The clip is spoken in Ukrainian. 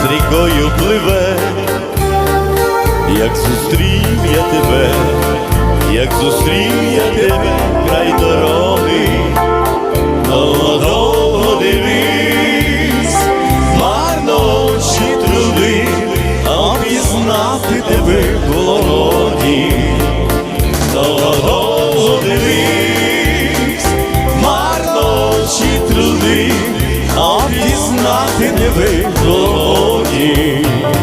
з рікою пливе, як зустрів я тебе, як зустрів я тебе, край дороги, довго дивись, марно очі труди, а пізнати тебе було годі. Довго дивись, марно труди, а годі. You.